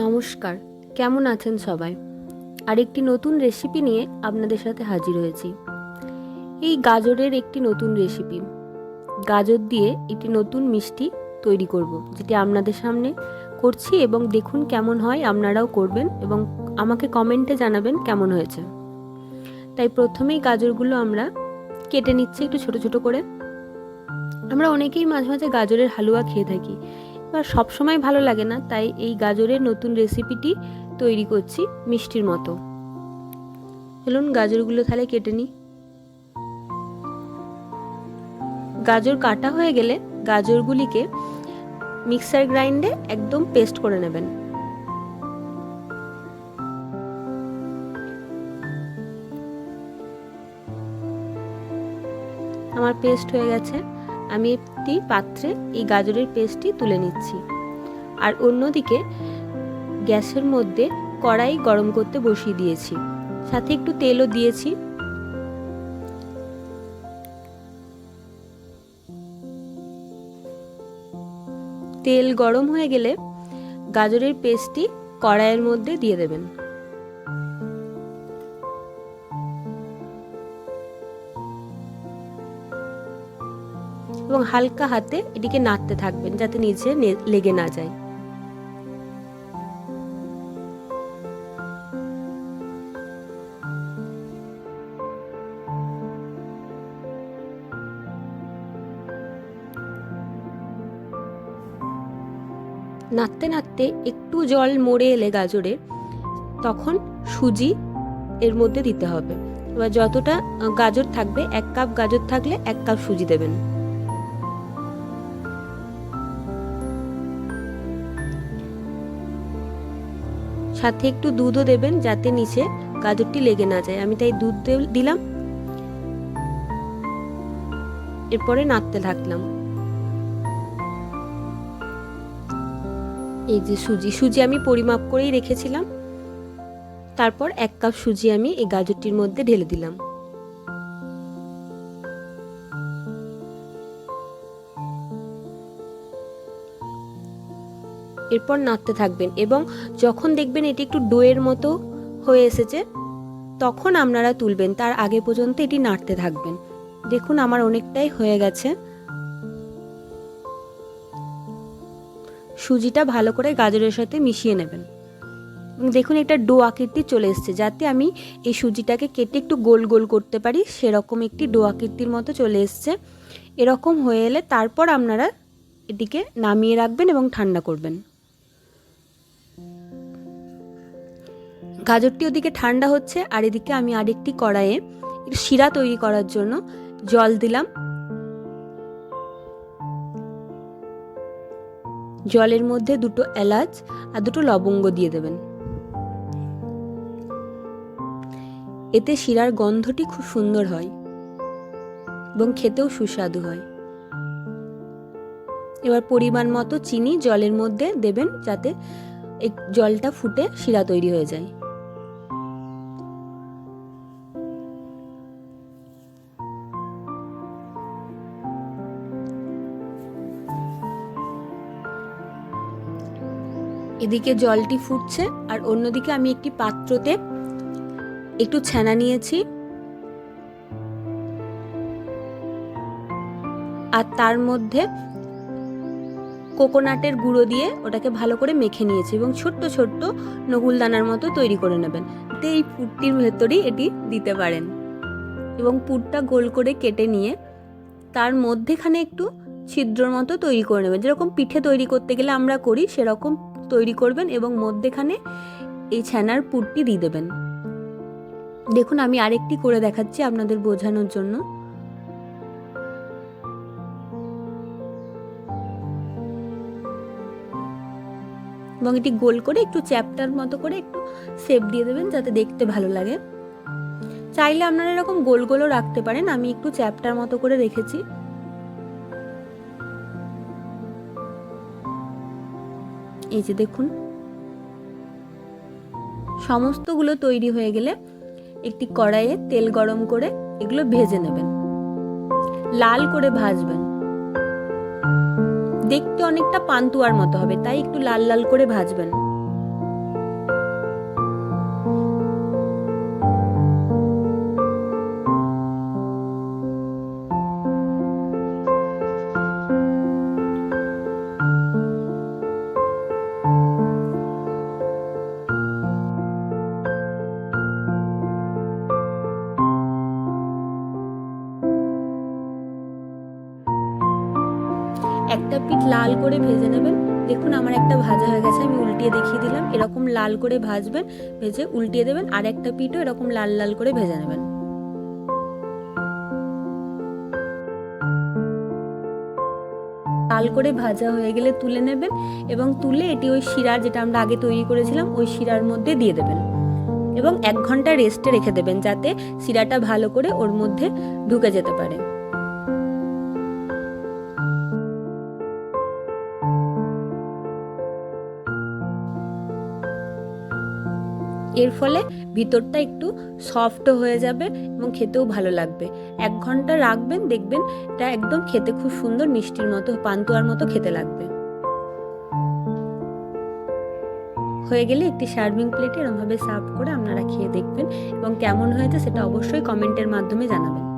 নমস্কার, কেমন আছেন সবাই? আরেকটি নতুন রেসিপি নিয়ে আপনাদের সাথে হাজির হয়েছি। এই গাজরের একটি নতুন রেসিপি গাজর দিয়ে একটি নতুন মিষ্টি তৈরি করব, যেটি আপনাদের সামনে করছি এবং দেখুন কেমন হয়, আপনারাও করবেন এবং আমাকে কমেন্টে জানাবেন কেমন হয়েছে। তাই প্রথমেই গাজরগুলো আমরা কেটে নিচ্ছি একটু ছোট ছোট করে। আমরা অনেকেই মাঝে মাঝে গাজরের হালুয়া খেয়ে থাকি। এবার সবসময় ভালো লাগে না, তাই এই গাজরের নতুন রেসিপিটি তৈরি করছি মিষ্টির মতো। চলুন গাজরগুলো তাহলে কেটে নিই। গাজর কাটা হয়ে গেলে গাজরগুলিকে মিক্সার গ্রাইন্ডে একদম পেস্ট করে নেবেন। আমার পেস্ট হয়ে গেছে। আমি একটি পাত্রে এই গাজরের পেস্টটি তুলে নিচ্ছি। আর অন্যদিকে গ্যাসের মধ্যে কড়াই গরম করতে বসিয়ে দিয়েছি। সাথে একটু তেলও দিয়েছি। তেল গরম হয়ে গেলে গাজরের পেস্টটি কড়াইয়ের মধ্যে দিয়ে দেবেন। এবং হালকা হাতে এটিকে নাড়তে থাকবেন যাতে নিচে লেগে না যায়। নাড়তে নাড়তে একটু জল মরে এলে গাজরে তখন সুজি এর মধ্যে দিতে হবে। এবার যতটা গাজর থাকবে, এক কাপ গাজর থাকলে এক কাপ সুজি দেবেন। সাথে একটু দুধও দেবেন যাতে নিচে গাজরটি লেগে না যায়। আমি তাই দুধ দিলাম। এরপরে নাড়তে থাকলাম। এই যে সুজি সুজি আমি পরিমাপ করেই রেখেছিলাম। তারপর এক কাপ সুজি আমি এই গাজরটির মধ্যে ঢেলে দিলাম। এরপর নাড়তে থাকবেন এবং যখন দেখবেন এটি একটু ডোয়ের মতো হয়ে এসেছে, তখন আপনারা তুলবেন। তার আগে পর্যন্ত এটি নাড়তে থাকবেন। দেখুন আমার অনেকটাই হয়ে গেছে। সুজিটা ভালো করে গাজরের সাথে মিশিয়ে নেবেন। দেখুন একটা ডো আকৃতি চলে এসছে, যাতে আমি এই সুজিটাকে কেটে একটু গোল গোল করতে পারি। সেরকম একটি ডো আকৃতির মতো চলে এসছে। এরকম হয়ে এলে তারপর আপনারা এটিকে নামিয়ে রাখবেন এবং ঠান্ডা করবেন। গাজরটি ওদিকে ঠান্ডা হচ্ছে, আর এদিকে আমি আরেকটি কড়াইয়ে শিরা তৈরি করার জন্য জল দিলাম। জলের মধ্যে দুটো এলাচ আর দুটো লবঙ্গ দিয়ে দেবেন। এতে শিরার গন্ধটি খুব সুন্দর হয় এবং খেতেও সুস্বাদু হয়। এবার পরিমাণ মতো চিনি জলের মধ্যে দেবেন যাতে জলটা ফুটে শিরা তৈরি হয়ে যায়। এদিকে জলটি ফুটছে আর অন্যদিকে আমি একটি পাত্রতে একটু ছানা নিয়েছি। আর তার মধ্যে কোকোনাটের গুঁড়ো দিয়ে ওটাকে ভালো করে মেখে নিয়েছি এবং ছোট্ট ছোট্ট নকুলদানার মতো তৈরি করে নেবেন। তো এই পুরটির ভেতরেই এটি দিতে পারেন। এবং পুরটা গোল করে কেটে নিয়ে তার মধ্যেখানে একটু ছিদ্রর মতো তৈরি করে নেবেন। যেরকম পিঠে তৈরি করতে গেলে আমরা করি, সেরকম তৈরি করবেন এবং মধ্যেখানে এই ছানার পুরটি দিয়ে দেবেন। দেখুন, আমি আরেকটি করে দেখাচ্ছি আপনাদের বোঝানোর জন্য। এবং এটি গোল করে একটু চ্যাপটার মতো করে একটু শেপ দিয়ে দেবেন যাতে দেখতে ভালো লাগে। চাইলে আপনারা এরকম গোল গোলও রাখতে পারেন, আমি একটু চ্যাপটার মতো করে রেখেছি। এই যে দেখুন। সমস্তগুলো তৈরি হয়ে গেলে একটি কড়াইয়ে তেল গরম করে এগুলো ভেজে নেবেন। লাল করে ভাজবেন। দেখতে অনেকটা পান্তুয়ার মতো হবে, তাই একটু লাল লাল করে ভাজবেন। একটা পিঠ লাল করে ভেজে নেবেন। দেখুন আমার একটা ভাজা হয়ে গেছে, আমি উল্টিয়ে দেখিয়ে দিলাম। এরকম লাল করে ভাজবেন, ভেজে উল্টিয়ে দেবেন, আর একটা পিঠও এরকম লাল লাল করে ভেজে নেবেন। লাল করে ভাজা হয়ে গেলে তুলে নেবেন এবং তুলে এটি ওই শিরার যেটা আমরা আগে তৈরি করেছিলাম, ওই শিরার মধ্যে দিয়ে দেবেন। এবং এক ঘণ্টা রেস্টে রেখে দেবেন যাতে শিরাটা ভালো করে ওর মধ্যে ঢুকে যেতে পারে। এর ফলে ভিতরটা একটু সফটও হয়ে যাবে এবং খেতেও ভালো লাগবে। এক ঘণ্টা রাখবেন, দেখবেন এটা একদম খেতে খুব সুন্দর মিষ্টির মতো, পান্তুয়ার মতো খেতে লাগবে। হয়ে গেলে একটি সার্ভিং প্লেটে এরমভাবে সার্ভ করে আপনারা খেয়ে দেখবেন এবং কেমন হয়েছে সেটা অবশ্যই কমেন্টের মাধ্যমে জানাবেন।